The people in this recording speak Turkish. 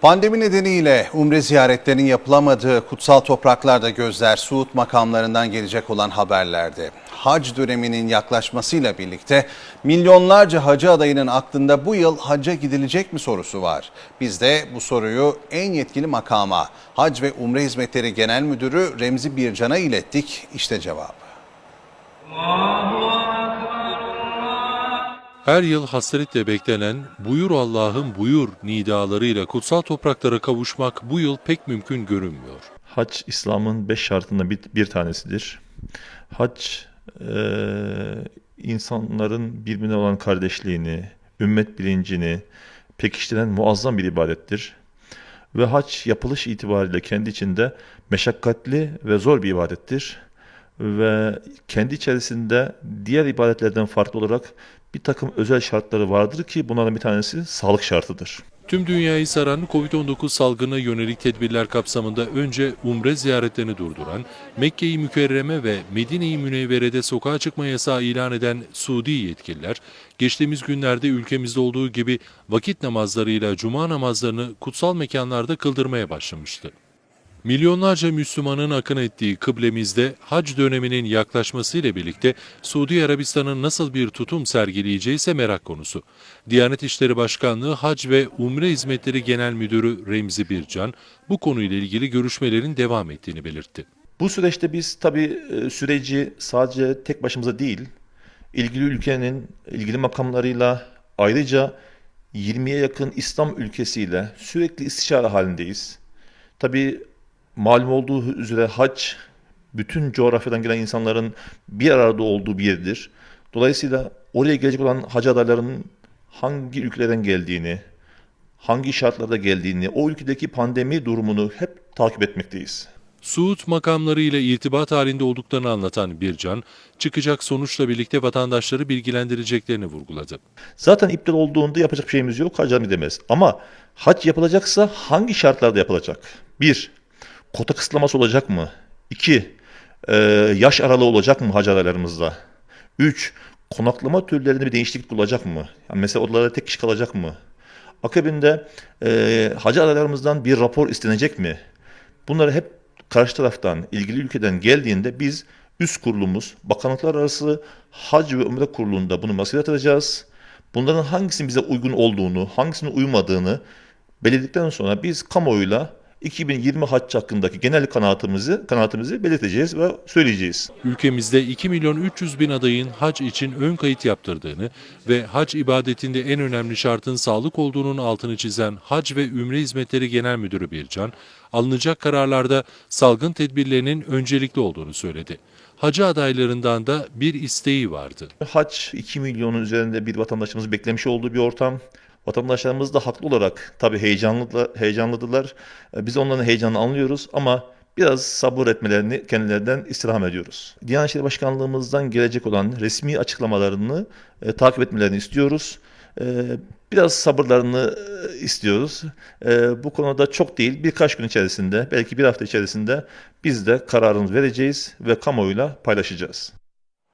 Pandemi nedeniyle umre ziyaretlerinin yapılamadığı kutsal topraklarda gözler Suud makamlarından gelecek olan haberlerde. Hac döneminin yaklaşmasıyla birlikte milyonlarca hacı adayının aklında bu yıl hacca gidilecek mi sorusu var. Biz de bu soruyu en yetkili makama Hac ve Umre Hizmetleri Genel Müdürü Remzi Bircan'a ilettik. İşte cevabı. Her yıl hasretle beklenen buyur Allah'ım buyur nidalarıyla kutsal topraklara kavuşmak bu yıl pek mümkün görünmüyor. Hac İslam'ın beş şartından bir, bir tanesidir. Hac e, insanların birbirine olan kardeşliğini, ümmet bilincini pekiştiren muazzam bir ibadettir. Ve hac yapılış itibariyle kendi içinde meşakkatli ve zor bir ibadettir. Ve kendi içerisinde diğer ibadetlerden farklı olarak bir takım özel şartları vardır ki bunlardan bir tanesi sağlık şartıdır. Tüm dünyayı saran Covid-19 salgına yönelik tedbirler kapsamında önce umre ziyaretlerini durduran, Mekke-i Mükerreme ve Medine-i Münevvere'de sokağa çıkma yasağı ilan eden Suudi yetkililer, geçtiğimiz günlerde ülkemizde olduğu gibi vakit namazlarıyla cuma namazlarını kutsal mekanlarda kıldırmaya başlamıştı. Milyonlarca Müslümanın akın ettiği kıblemizde hac döneminin yaklaşmasıyla birlikte Suudi Arabistan'ın nasıl bir tutum sergileyeceği ise merak konusu. Diyanet İşleri Başkanlığı Hac ve Umre Hizmetleri Genel Müdürü Remzi Bircan bu konuyla ilgili görüşmelerin devam ettiğini belirtti. Bu süreçte biz tabii e, süreci sadece tek başımıza değil, ilgili ülkenin ilgili makamlarıyla ayrıca 20'ye yakın İslam ülkesiyle sürekli istişare halindeyiz. Tabii malum olduğu üzere hac bütün coğrafyadan gelen insanların bir arada olduğu bir yerdir. Dolayısıyla oraya gelecek olan hac adaylarının hangi ülkelerden geldiğini, hangi şartlarda geldiğini, o ülkedeki pandemi durumunu hep takip etmekteyiz. Suud makamlarıyla irtibat halinde olduklarını anlatan Bircan, çıkacak sonuçla birlikte vatandaşları bilgilendireceklerini vurguladı. Zaten iptal olduğunda yapacak bir şeyimiz yok. Hacca gidemez. Ama hac yapılacaksa hangi şartlarda yapılacak? Bir, kota kısıtlaması olacak mı? İki, e, yaş aralığı olacak mı hac adaylarımızda? Üç, konaklama türlerinde bir değişiklik olacak mı? Yani mesela odalarda tek kişi kalacak mı? Akabinde e, hacı adaylarımızdan bir rapor istenecek mi? Bunları hep karşı taraftan, ilgili ülkeden geldiğinde biz üst kurulumuz, bakanlıklar arası hac ve umre kurulunda bunu masaya yatıracağız. Bunların hangisinin bize uygun olduğunu, hangisinin uymadığını belirledikten sonra biz kamuoyuyla 2020 hac hakkındaki genel kanaatimizi, kanaatimizi belirteceğiz ve söyleyeceğiz. Ülkemizde 2 milyon 300 bin adayın hac için ön kayıt yaptırdığını ve hac ibadetinde en önemli şartın sağlık olduğunun altını çizen Hac ve Ümre Hizmetleri Genel Müdürü Bircan, alınacak kararlarda salgın tedbirlerinin öncelikli olduğunu söyledi. Hacı adaylarından da bir isteği vardı. Hac 2 milyonun üzerinde bir vatandaşımız beklemiş olduğu bir ortam. Vatandaşlarımız da haklı olarak tabii heyecanlı, heyecanlıdılar. E, Biz onların heyecanını anlıyoruz ama biraz sabır etmelerini kendilerinden istirham ediyoruz. Diyanet İşleri Başkanlığımızdan gelecek olan resmi açıklamalarını e, takip etmelerini istiyoruz. E, biraz sabırlarını e, istiyoruz. E, bu konuda çok değil birkaç gün içerisinde belki bir hafta içerisinde biz de kararımızı vereceğiz ve kamuoyuyla paylaşacağız.